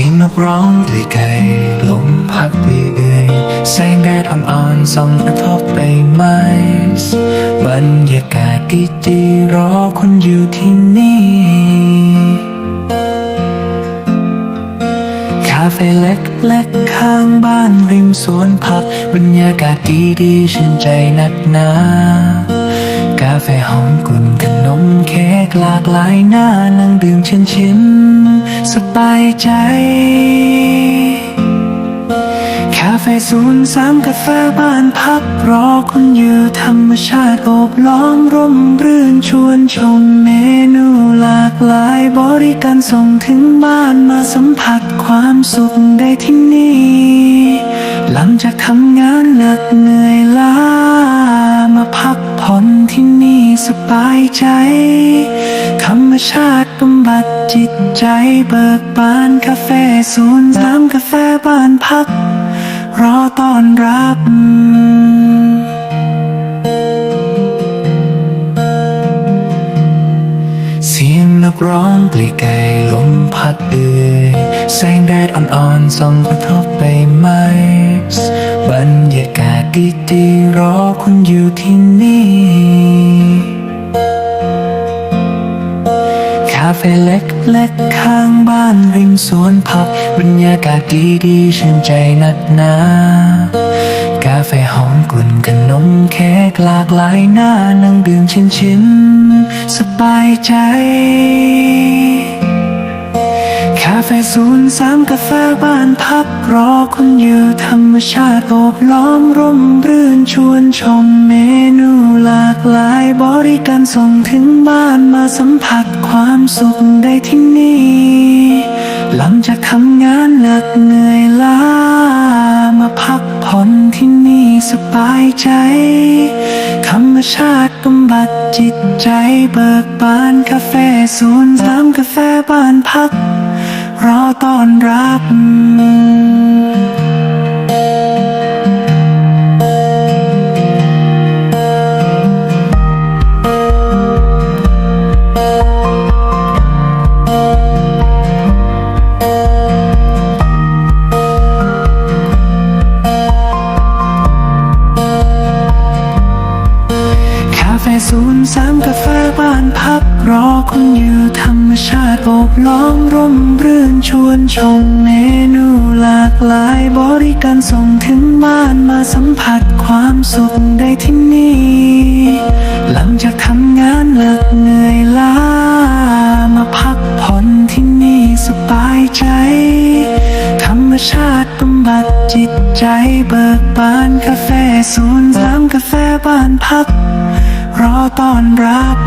สียงนกร้องด้วยไก่ลมพัดเอ่ยแสงแดดอ่อนๆส่องกระทบใบไม้บรรยากาศดีๆรอคนอยู่ที่นี่คาเฟ่เล็กๆข้างบ้านริมสวนผักบรรยากาศดีๆชื่นใจนักหนา กาแฟหอมกลุ่นขนมเค้กหลากหลายหน้านั่งดื่มชินๆสบายใจ คาเฟ่ศูนย์สามกาแฟบ้านพักรอคนอยู่ธรรมชาติโอบล้อมร่มรื่นชวนชมเมนูหลากหลายบริการส่งถึงบ้านมาสัมผัสความสุขได้ที่นี่ หลังจากทำงานหนักเหนื่อย บายใจ ธรรมชาติบำบัดจิตใจเบิกบานกาแฟศูนย์สามกาแฟบ้านพัก รอต้อนรับเสียงนกร้องกลีไก่ลมพัดเอื่อยแสงแดดอ่อนๆส่องกระทบใบไม้บรรยากาศดีๆรอคุณอยู่ที่นี่าเฟ่เล็กๆข้างบ้านริมสวนผักบรรยากาศดีๆชื่นใจนักหนากาแฟหอมกลุ่นขนมเค้กหลากหลายหน้านั่งดื่มชินๆสบายใจ คาเฟ่ศูนย์สามกาแฟบ้านพักรอคุณอยู่ธรรมชาติโอบล้อมร่มรื่นชวนชมเมนูหลากหลายบริการส่งถึงบ้านมาสัมผัสความสุขได้ที่นี่ หลังจากทำงานหนักเหนื่อยล้ามาพักผ่อนที่นี่สบายใจธรรมชาติบำบัดจิตใจเบิกบานกาแฟศูนย์สามกาแฟบ้านพัก รอต้อนรับ ฟ่ศูนย์สามกาแฟบ้านพักรอคุณอยู่ธรรมชาติโอบล้อมร่มรื่นชวนชมเมนูหลากหลายบริการส่งถึงบ้านมาสัมผัสความสุขได้ที่นี่ หลังจากทำงานหนักเหนื่อยล้ามาพักผ่อนที่นี่สบายใจ ธรรมชาติบำบัดจิตใจเบิกบานกาแฟศูนย์สามกาแฟบ้านพัก รอต้อนรับ